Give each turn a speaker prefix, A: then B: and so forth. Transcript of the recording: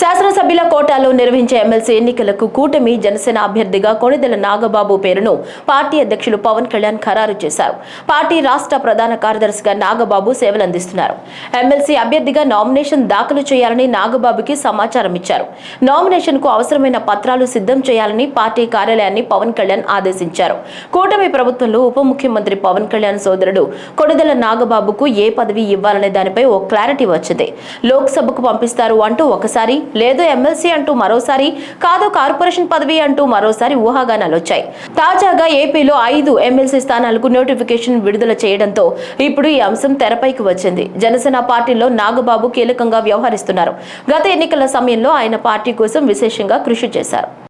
A: శాసనసభ్యుల కోటాలో నిర్వహించే ఎమ్మెల్సీ ఎన్నికలకు కూటమి జనసేన అభ్యర్థిగా కొణిదెల నాగబాబు పేరును పార్టీ అధ్యక్షులు పవన్ కళ్యాణ్ ఖరారు చేశారు. పార్టీ రాష్ట్ర ప్రధాన కార్యదర్శిగా నాగబాబు సేవలందిస్తున్నారు. ఎమ్మెల్సీ అభ్యర్థిగా నామినేషన్ దాఖలు చేయాలని నాగబాబుకి సమాచారం ఇచ్చారు. నామినేషన్కు అవసరమైన పత్రాలు సిద్ధం చేయాలని పార్టీ కార్యాలయాన్ని పవన్ కళ్యాణ్ ఆదేశించారు. కూటమి ప్రభుత్వంలో ఉప ముఖ్యమంత్రి పవన్ కళ్యాణ్ సోదరుడు కొణిదెల నాగబాబుకు ఏ పదవి ఇవ్వాలనే దానిపై ఓ క్లారిటీ వచ్చింది. లోక్సభకు పంపిస్తారు అంటూ ఒకసారి లేదు ఎమ్మెల్సీ అంటూ మరోసారి కాదు కార్పొరేషన్ పదవి అంటూ మరోసారి ఊహాగానాలు వచ్చాయి తాజాగా ఏపీలో ఐదు ఎమ్మెల్సీ స్థానాలకు నోటిఫికేషన్ విడుదల చేయడంతో ఇప్పుడు ఈ అంశం తెరపైకి వచ్చింది. జనసేన పార్టీలో నాగబాబు కీలకంగా వ్యవహరిస్తున్నారు. గత ఎన్నికల సమయంలో ఆయన పార్టీ కోసం విశేషంగా కృషి చేశారు.